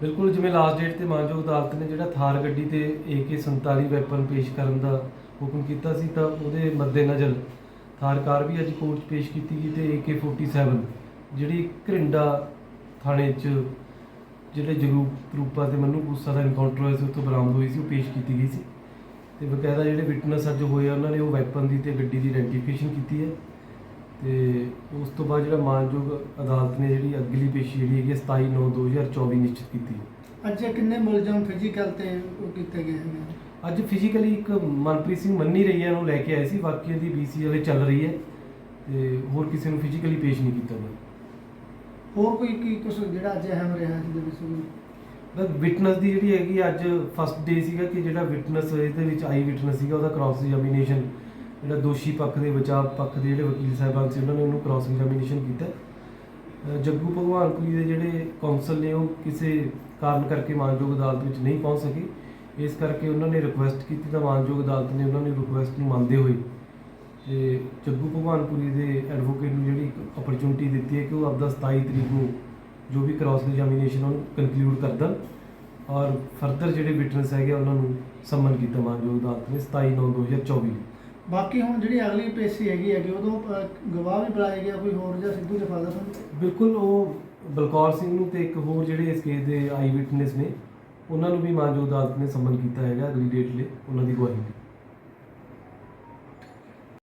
ਬਿਲਕੁਲ, ਜਿਵੇਂ last date ਤੇ ਮਾਨਯੋਗ ਅਦਾਲਤ ਨੇ ਜਿਹੜਾ ਥਾਰ ਗੱਡੀ ਤੇ AK47 ਵੈਪਨ ਪੇਸ਼ ਕਰਨ ਦਾ ਹੁਕਮ ਕੀਤਾ ਸੀ, ਤਾਂ ਉਹਦੇ ਮੱਦੇਨਜ਼ਰ ਥਾਰ ਕਾਰ ਵੀ ਅੱਜ ਕੋਰਟ 'ਚ ਪੇਸ਼ ਕੀਤੀ ਗਈ ਤੇ AK47 ਜਿਹੜੀ ਘਰਿੰਡਾ ਥਾਣੇ 'ਚ ਜਿਹੜੇ ਜਗਰੂਪ ਰੂਪਾ ਤੇ ਮੰਨੂ ਗੁੱਸਾ ਦਾ ਇਨਕਾਊਂਟਰ ਹੋਇਆ ਸੀ, ਉੱਥੋਂ ਬਰਾਮਦ ਹੋਈ ਸੀ, ਉਹ ਪੇਸ਼ ਕੀਤੀ ਗਈ ਸੀ। ਤੇ ਬਕਾਇਦਾ ਜਿਹੜੇ ਵਿਟਨੈਸ ਅੱਜ ਹੋਏ ਆ, ਉਹਨਾਂ ਨੇ ਉਹ ਵੈਪਨ ਦੀ ਤੇ ਗੱਡੀ ਦੀ ਆਇਡੈਂਟੀਫਿਕੇਸ਼ਨ ਕੀਤੀ ਹੈ। ਤੇ ਉਸ ਤੋਂ ਬਾਅਦ ਜਿਹੜਾ ਮਾਨਯੋਗ ਅਦਾਲਤ ਨੇ ਜਿਹੜੀ ਅਗਲੀ ਪੇਸ਼ੀ ਜਿਹੜੀ ਹੈਗੀ ਹੈ 27 9 2024 ਨਿਸ਼ਚਿਤ ਕੀਤੀ। ਅੱਜ ਕਿੰਨੇ ਮੁਲਜ਼ਮ ਫਿਜ਼ੀਕਲ ਤੇ ਉਹ ਕੀਤੇ ਗਏ ਹਨ ਅੱਜ ਫਿਜ਼ੀਕਲੀ ਇੱਕ ਮਨਪ੍ਰੀਤ ਸਿੰਘ ਮੰਨੀ ਰਹੀ ਹੈ ਉਹਨੂੰ ਲੈ ਕੇ ਆਏ ਸੀ ਬਾਕੀ ਦੀ ਬੀਸੀ ਵਾਲੇ ਚੱਲ ਰਹੀ ਹੈ ਤੇ ਹੋਰ ਕਿਸੇ ਨੂੰ ਫਿਜ਼ੀਕਲੀ ਪੇਸ਼ ਨਹੀਂ ਕੀਤਾ ਗਿਆ। ਹੋਰ ਕੋਈ ਕੀ ਕੁਝ ਜਿਹੜਾ ਅੱਜ ਅਹਿਮ ਰਿਹਾ ਜਿਹਦੇ ਵਿੱਚ ਕੋਈ? ਬਸ ਵਿਟਨੈਸ ਦੀ ਜਿਹੜੀ ਹੈਗੀ ਅੱਜ ਫਸਟ ਡੇ ਸੀਗਾ ਕਿ ਜਿਹੜਾ ਵਿਟਨੈਸ ਇਹਦੇ ਵਿੱਚ ਆਈ ਵਿਟਨੈਸ ਸੀਗਾ ਉਹਦਾ ਕ੍ਰਾਸ ਐਗਜ਼ਾਮੀਨੇਸ਼ਨ ਜਿਹੜਾ ਦੋਸ਼ੀ ਪੱਖ ਦੇ ਬਚਾਅ ਪੱਖ ਦੇ ਜਿਹੜੇ ਵਕੀਲ ਸਾਹਿਬਾਨ ਸੀ ਉਹਨਾਂ ਨੇ ਉਹਨੂੰ ਕ੍ਰਾਸ ਐਗਜ਼ਾਮੀਨੇਸ਼ਨ ਕੀਤਾ। ਅਹ ਜੱਗੂ ਭਗਵਾਨਪੁਰੀ ਦੇ ਜਿਹੜੇ ਕੌਂਸਲ ਨੇ ਉਹ ਕਿਸੇ ਕਾਰਨ ਕਰਕੇ ਮਾਨਯੋਗ ਅਦਾਲਤ ਵਿੱਚ ਨਹੀਂ ਪਹੁੰਚ ਸਕੇ। ਇਸ ਕਰਕੇ ਉਹਨਾਂ ਨੇ ਰਿਕੁਐਸਟ ਕੀਤੀ ਤਾਂ ਮਾਨਯੋਗ ਅਦਾਲਤ ਨੇ ਉਹਨਾਂ ਨੇ ਰਿਕੁਐਸਟ ਨੂੰ ਮੰਨਦੇ ਹੋਏ ਤੇ ਜੱਗੂ ਭਗਵਾਨਪੁਰੀ ਦੇ ਐਡਵੋਕੇਟ ਨੂੰ ਜਿਹੜੀ ਅਪਰਚੁਨਿਟੀ ਦਿੱਤੀ ਹੈ ਕਿ ਉਹ ਆਪਦਾ 27 ਤਰੀਕ ਨੂੰ ਜੋ ਵੀ ਕ੍ਰਾਸ ਐਗਜ਼ਾਮੀਨੇਸ਼ਨ ਉਹਨੂੰ ਕਨਕਲੂਡ ਕਰ ਦੇਣ ਔਰ ਫਰਦਰ ਜਿਹੜੇ ਵਿਟਨੈਸ ਹੈਗੇ ਆ, ਉਹਨਾਂ ਨੂੰ ਸੰਮਨ ਕੀਤਾ ਮਾਨਯੋਗ ਅਦਾਲਤ ਨੇ 27 9 2024 ਨੂੰ। ਬਾਕੀ ਹੁਣ ਜਿਹੜੀ ਅਗਲੀ ਪੇਸ਼ੀ ਹੈਗੀ ਹੈਗੀ ਉਦੋਂ ਅਹ, ਗਵਾਹ ਵੀ ਬੁਲਾਇਆ ਗਿਆ ਕੋਈ ਹੋਰ ਜਾਂ ਸਿੱਧੂ ਦੇ ਫਾਦਰ ਸਾਹਿਬ ਬਿਲਕੁਲ ਉਹ ਬਲਕੌਰ ਸਿੰਘ ਨੂੰ ਤੇ ਇੱਕ ਹੋਰ ਜਿਹੜੇ ਇਸ ਕੇਸ ਦੇ ਆਈ ਵਿਟਨੈਸ ਨੇ ਉਹਨਾਂ ਨੂੰ ਵੀ ਮਾਨਯੋਗ ਅਦਾਲਤ ਨੇ ਸੰਮਨ ਕੀਤਾ ਹੈਗਾ ਅਗਲੀ ਡੇਟ ਲਈ ਉਹਨਾਂ ਦੀ ਗਵਾਹੀ ਲਈ।